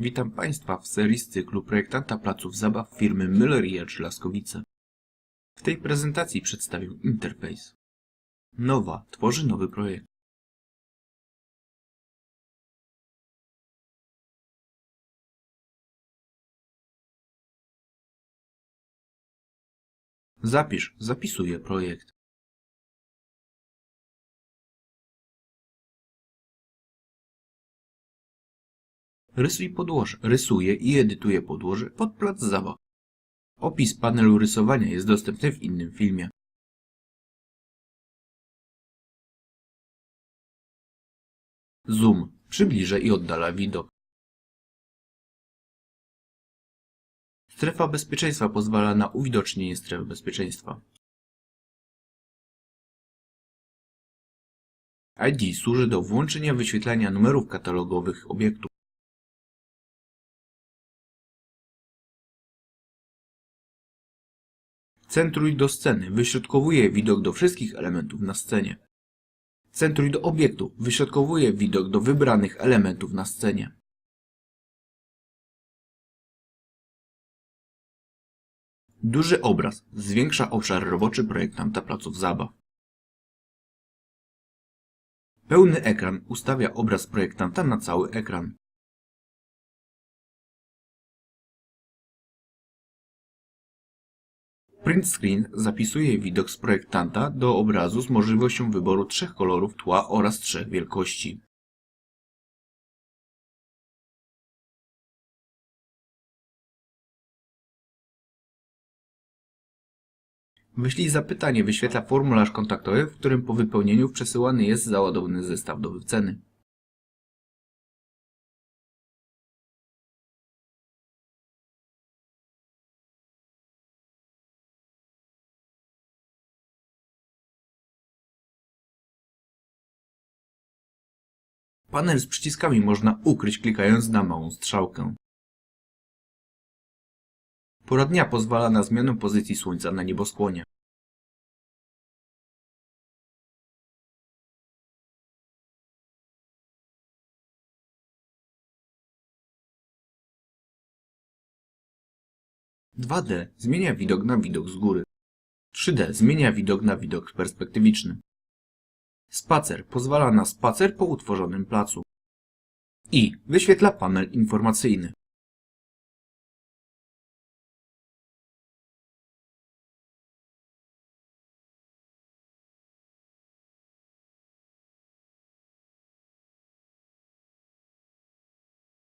Witam Państwa w serii z cyklu projektanta placów zabaw firmy Müller Jedrzej Laskowice. W tej prezentacji przedstawię interfejs. Nowa tworzy nowy projekt. Zapisz, zapisuję projekt. Rysuj podłoże. Rysuję i edytuję podłoże pod plac zabaw. Opis panelu rysowania jest dostępny w innym filmie. Zoom przybliża i oddala widok. Strefa bezpieczeństwa pozwala na uwidocznienie stref bezpieczeństwa. ID służy do włączenia wyświetlania numerów katalogowych obiektów. Centruj do sceny wyśrodkowuje widok do wszystkich elementów na scenie. Centruj do obiektu wyśrodkowuje widok do wybranych elementów na scenie. Duży obraz zwiększa obszar roboczy projektanta placów zabaw. Pełny ekran ustawia obraz projektanta na cały ekran. Print screen zapisuje widok z projektanta do obrazu z możliwością wyboru trzech kolorów tła oraz trzech wielkości. Wyślij zapytanie wyświetla formularz kontaktowy, w którym po wypełnieniu przesyłany jest załadowany zestaw do wyceny. Panel z przyciskami można ukryć klikając na małą strzałkę. Pora dnia pozwala na zmianę pozycji słońca na nieboskłonie. D zmienia widok na widok z góry. 3D zmienia widok na widok perspektywiczny. Spacer pozwala na spacer po utworzonym placu. I wyświetla panel informacyjny.